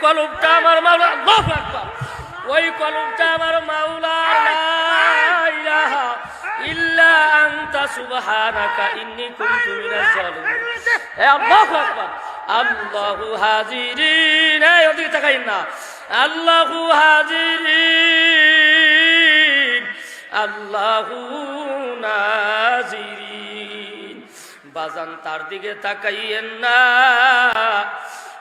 কলমটা আমার মাওলা ওই কলমটা আমার মাওলা ইল্লা আনতা, সুবহানাকা ইন্নী কুনতু মিনাজ জালিমিন। এ আল্লাহু আকবার। আল্লাহু হাজিরিন। এই ওদিকে তাকাইন না। আল্লাহু হাজিরিন। আল্লাহু নাজিরিন। বাজান তার দিকে তাকাইয়েন না।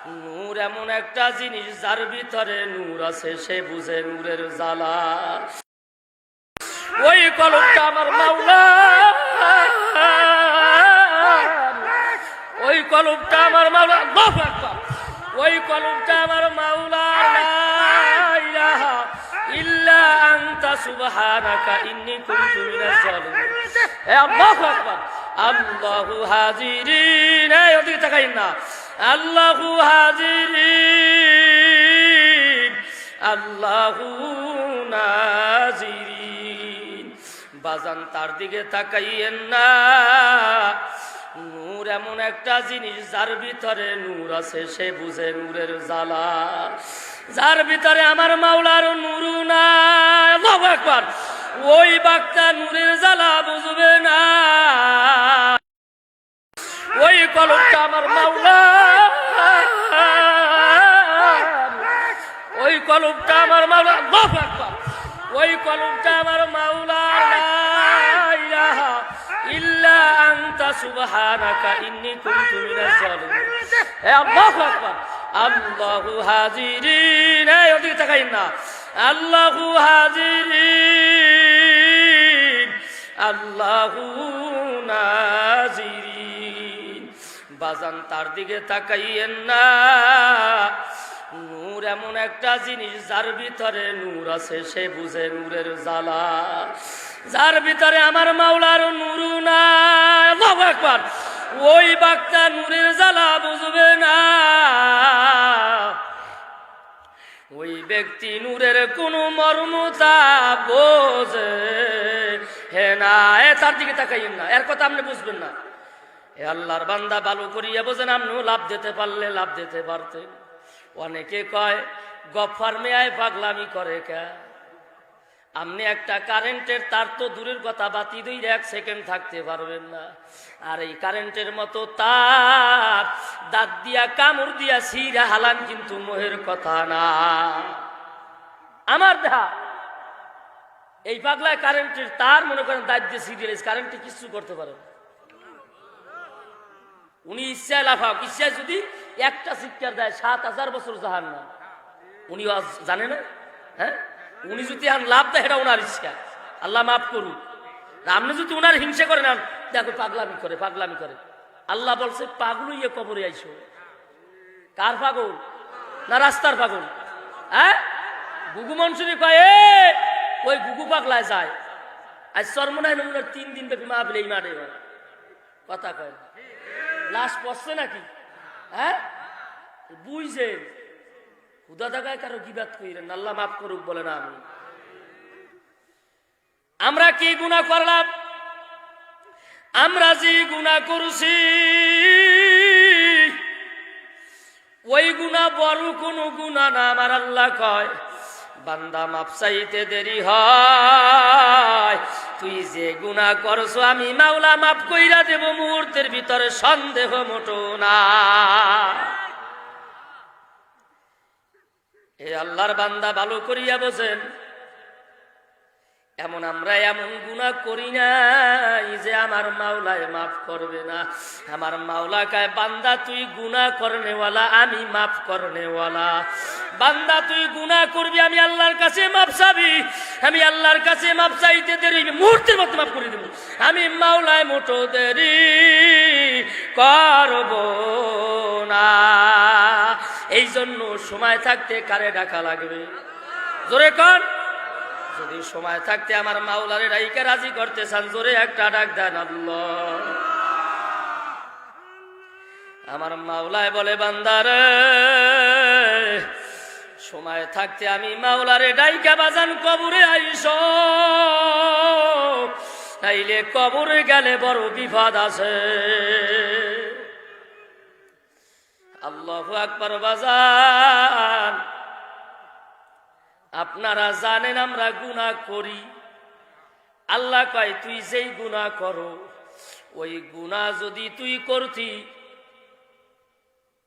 নূর এমন একটা জিনিস যার ভিতরে নূর আছে, সে বুঝে নূরের জ্বালা। ওই কলমটা আমার মাওলা। ওই কলমটা আমার মাওলা। ওই কলমটা আমার মাওলা। ইল্লা আনতা সুবহানাকা ইন্নী কুনতু মিনাজ জালিমিন। এ আল্লাহু আকবার। আল্লাহু হাজিরিন। এই ওদিকে তাকাইন না। আল্লাহু হাজিরিন, আল্লাহু নাজিরিন। বাজান তার দিকে তাকাইয়েন না। নূর এমন একটা জিনিস যার ভিতরে নূর আছে, সে বুঝে নূরের জ্বালা। যার ভিতরে আমার মাওলার নুরু না আকবার। ওই বাক্তা নূরের জ্বালা বুঝবে না। ওই কলমটা আমার মাওলা কলমটা আমার মাওলা, লা ইলাহা ইল্লা আনতা সুবহানাকা ইন্নী কুনতু মিনাজ জালিমিন। এ আল্লাহু আকবার। আল্লাহু হাজিরিন। এই ওদিকে তাকাইন না। আল্লাহু হাজিরিন। আল্লাহু নাজিরিন। বাজান তার দিকে তাকাইয়েন না। এমন একটা জিনিস যার ভিতরে নূর আছে, সে বুঝে নূরের জ্বালা। যার ভিতরে আমার মাওলার নুরু না আকবার। ওই বাক্তা নূরের জ্বালা বুঝবে না। ওই ব্যক্তি নূরের কোন মর্মতা বোঝে হে না। এ তার দিকে তাকাইয়েন না। এর কথা আপনি বুঝবেন না। এ আল্লাহর বান্দা ভালো করিয়া বোঝেন, আপনিও লাভ দিতে পারলে লাভ দিতে পারতেন। অনেকে কয়, গফার মেয়ায় পাগলামি করে কে? আপনি একটা কারেন্টের তার তো দূরের কথা, বাতি দুই এক সেকেন্ড থাকতে পারবেন না। আর এই কারেন্টের মতো তার, দাঁত দিয়া কামড় দিয়া সিরা হালান কিন্তু মোহের কথা না। আমার দেহা, এই পাগলায় কারেন্টের তার, মনে করেন দাঁত দিয়ে সিরিয়াল কারেন্টে কিছু করতে পারে উনি ইচ্ছায় লাফাক, ইচ্ছায় যদি একটা শিক্ষার দেয়, সাত হাজার বছর জাহান না উনি জানে না? হ্যাঁ? উনি যদি আন লাভ দেয়, এটা ওনার ইচ্ছা। আল্লাহ মাফ আর আপনি যদি ওনার হিংসা করেন আর দেখো, পাগলামি করে পাগলামি করে। আল্লাহ বলছে, পাগলু ইয়ে কবরে আইসো কার পাগল? না রাস্তার পাগল? হ্যাঁ? গুগু মনসুরি এ, ওই গুগু পাগলায় যায়। আজ সর্বনায় নমুনার তিন দিন ব্যাপী মাহফিল এই মাঠে কথা কয়। লাশ পড়ছে নাকি? হ্যাঁ? বুঝছে হুদা দাগায় কারও গিবাত কইরেন আল্লাহ মাফ করুক বলে না আমি। আমরা কি গুণা করলাম? আমরা যে গুণা করছি, ওই গুণা বড় কোন গুণা না, আমার আল্লাহ কয়, বান্দা মাপ চাইতে দেরি হয়। তুই যে গুণা করছ আমি মাওলা মাফ কইরা দেব, মুহূর্তের ভিতরে সন্দেহ মোটো না। এ আল্লাহর বান্দা ভালো করিয়া বোঝেন এমন আমরা এমন গুণা করি নাই যে আমার মাওলায় মাফ করবে না। আমার মাওলা কায়, বান্দা, তুই গুণা করনেওয়ালা, আমি মাফ করনেওয়ালা। বান্দা, তুই গুণা করবি, আমি আল্লাহর কাছে মাপ চাবি। আমি আল্লাহর কাছে মাপ চাইতে দেরি মুহূর্তের মধ্যে মাফ করে দেব। আমি মাওলায় মোটো দেরি করব না। এই জন্য সময় থাকতে কারে ডাকা লাগবে? জোরে কর যদি সময় থাকতে আমার মাওলারে ডাইকে রাজি করতে চান, জোরে একটা ডাক দেন আমার মাওলায় বলে, বান্দারে, সময় থাকতে আমি মাওলারে ডাইকা বাজান কবরে আইস। তাইলে কবরে গেলে বড় বিপদ আছে। আল্লাহ আকবর, বাজান। আপনারা জানেন আমরা গুনাহ করি। আল্লাহ কয়, তুই যেই গুনাহ করো, ওই গুনাহ যদি তুই করতি,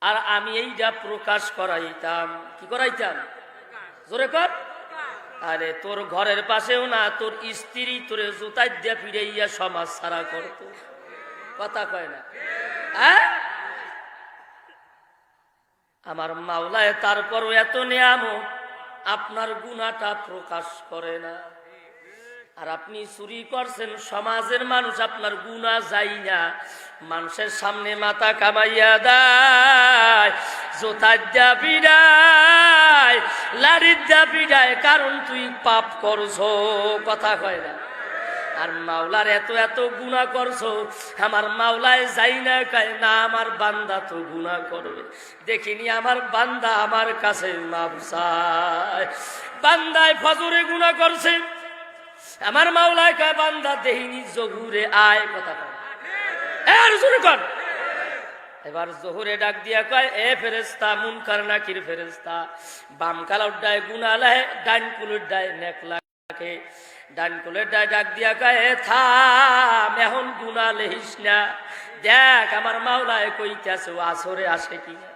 আর আমি এইটা প্রকাশ করাইতাম। কি করাইতাম? জোরে কর। আরে, তোর ঘরের পাশেও না, তোর স্ত্রী তোরে জুতাই দিয়া ফিরাইয়া সমাজ সারা করতো। কথা কয় না। হ্যাঁ? আমার মাওলায় তারপরও এত নিয়ামত আপনার গুণাটা প্রকাশ করে না। আর আপনি চুরি করছেন, সমাজের মানুষ আপনার গুণা যাই না। মানুষের সামনে মাথা কামাইয়া দেয় জোতার যা পিড়ায় লাড়ির যা কারণ তুই পাপ করছ, কথা কয় না। আর মাওলার এত এত গুণা করছ, আমার মাওলায় যাই না কয়, না, আমার বান্দা তো গুণা করবে। দেখিনি আমার বান্দা আমার কাছে মাপসায় বান্দায় ফজরে গুণা করছে। আমার মাওলায় কয়, বান্দা দেহিনী জহুরে আয়, কথা কয়। এর জোরে কর। এবার জহুরে ডাক দিয়া কয়, এ ফেরেস্তা মুনকার নাকির ফেরেস্তা বাম কালার ডায় গুনা লাহে ডাইন কুলুর ডায় নেক লাগে ডান কোলে ডাক দিয়া কয়ে, থাম, এখন গুনা লেহিস না। দেখ, আমার মাওলায় কইতেছে আসো আসরে আসে কিনা